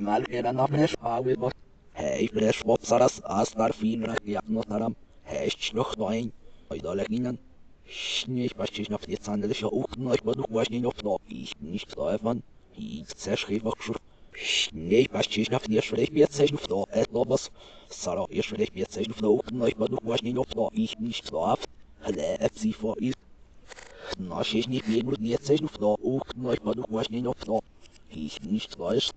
emanalkeren a flashpower-ba. Hely flashpower szarasz, aztár filmre kiállnak nálam. Hely slokvány, majd a leginen. Nicht verstehe auf die zahnliche Uhren, ich versuche was nicht auf Ich nicht treffen. Ich zerschrieb auch schon. Nicht verstehe auf die schlecht mir zeichen auf der etwas. Äh, Sarah, ihr schlecht mir zeichen auf der Uhren, ich versuche was nicht auf Ich nicht treffen. Leb sie vor ihr. Na, ich nicht mehr gut mir zeichen auf der Uhren, ich versuche was nicht auf Ich nicht treffen.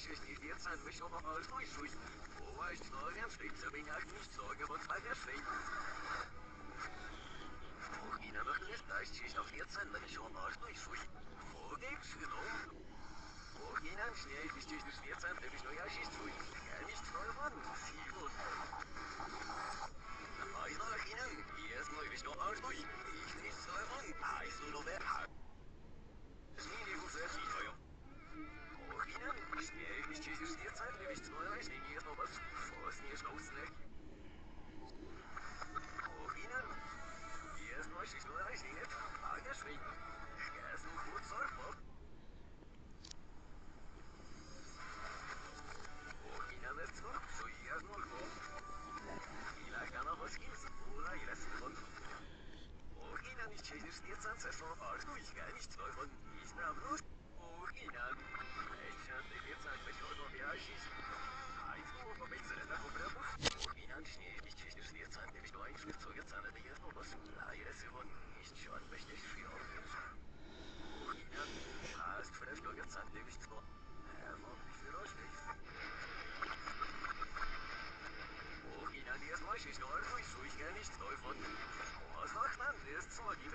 mich Ich ich ich nicht nicht Wo jeśli więcej myślą o ojczyźnie, ułaść no więcej zamieniach niż drogi od Fajerfej. W dwóch minach nie stać się o więcej myślą o ojczyźnie. Powiększyną. Ogni nam śnieg, gdzieś niż więcej, gdybyś no jaźni swój. Ja mieć twoją wanną, Simon. Айзур ахинен, ес мой вишно арзуй, ихнис солемон, айзурове Excellent. You've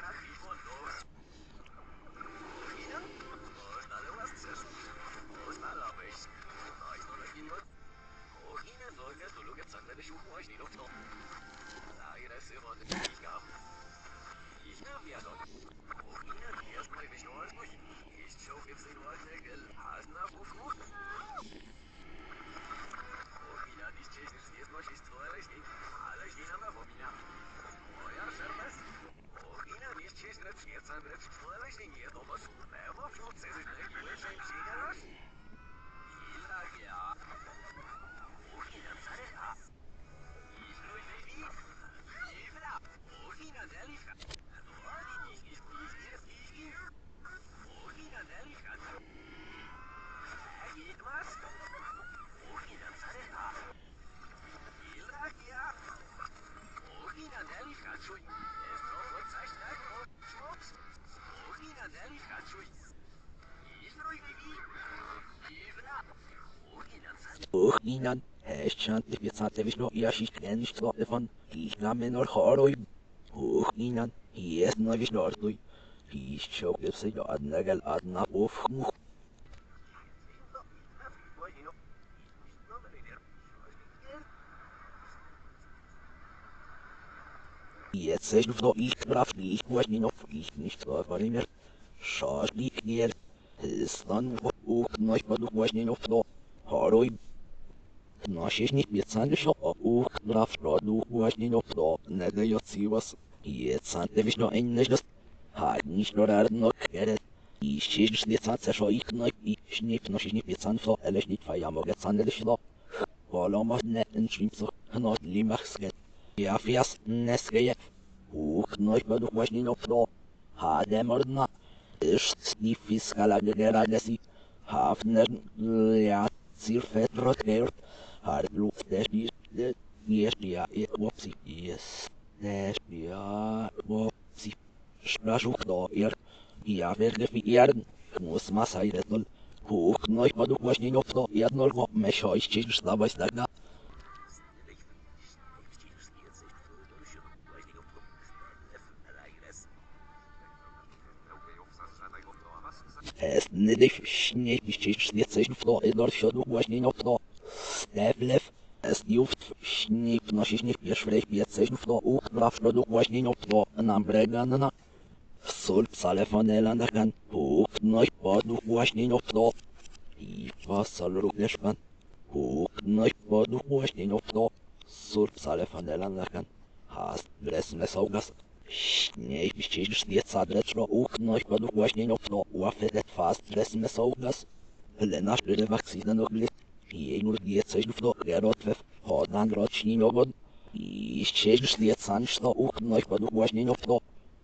Uchinan, Heshant, Witzatewicz, no Iashish, Genisch, Zlotefan, Kichlamen, Orchoroi, Uchinan, Hiesnowicz, Nortui, Hischok, Epsej, Adnagel, Adna, Ufmuch. Jetzt sehe ich noch nicht brav, ich weiß nicht, ob ich nicht so ist mehr. Schau, ich lieg näher. Ist dann, wo ich nicht, wo ich nicht, ob ich nicht, Наш ищник бецан лишь опу, граф роду, уашни нопто, нега йоцивас, jecán, de visno ennes das, hát nincs norárnak keret, és és nicán cesaik nagy, és nép nos és nép jecán fla, eles nép fájá magecán eles la, halamas ne encsvimszok, nagy limaxket, jáfiasz neszkeje, húk nagy badok vasni napra, hát de maradna, és snifiszkálá gegerá leszi, hát ne játszír fetrakért, har luft det is det yes ja et wopsi yes det ja wopsi szaszuk do ir ja werde w jeden mus masa i redol huk no i padł właśnie niopno jedno lgo mesioj ścisz zdabać tak na Jest nydych śnieć, ścisz nie nie w nie jedno nie właśnie nie Lev, lev, Снивт, шнив, ношишнив, ешврейх, пьецешнив, но ух, нав, что дух, вошнинов, то, нам бреганана. Соль, псале, фанела, наган, ух, ной, подух, вошнинов, то. И фасал, руглешпан, ух, ной, подух, вошнинов, то. Соль, псале, фанела, наган, hast, bresen, es augas. Schnee, bischich, schnietza, dretschro, uch, ной, подух, вошнинов, то, уафе, фаст, брesen, es augas. Лена, шпиле, ваксина, но глит. Én úr gét sig fdo gerot vef, hodnan rocsni nyogod, és csésgis liet sancsla uk nagy paduk vasni nyogdo.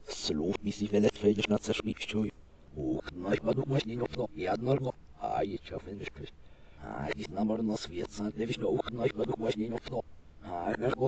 Szlúf viszi felett fegyes nacsas kicsúj. Uk nagy paduk vasni a jadnorgo, ájj csafenes kös. Ájj is namorna sviet sancsla uk nagy paduk vasni nyogdo. Ájj gergo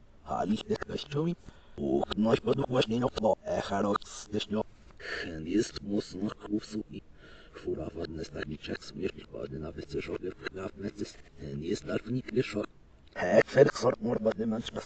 charakterystycznością, ufność podgłośnienią to echarotystyczną. Hen jest mocno kłusów Furawa na staniczach śmierci pady na wycerzonych krawnecy. Hen jest darwnik ryszor. Hekfer ksort morbady męczas.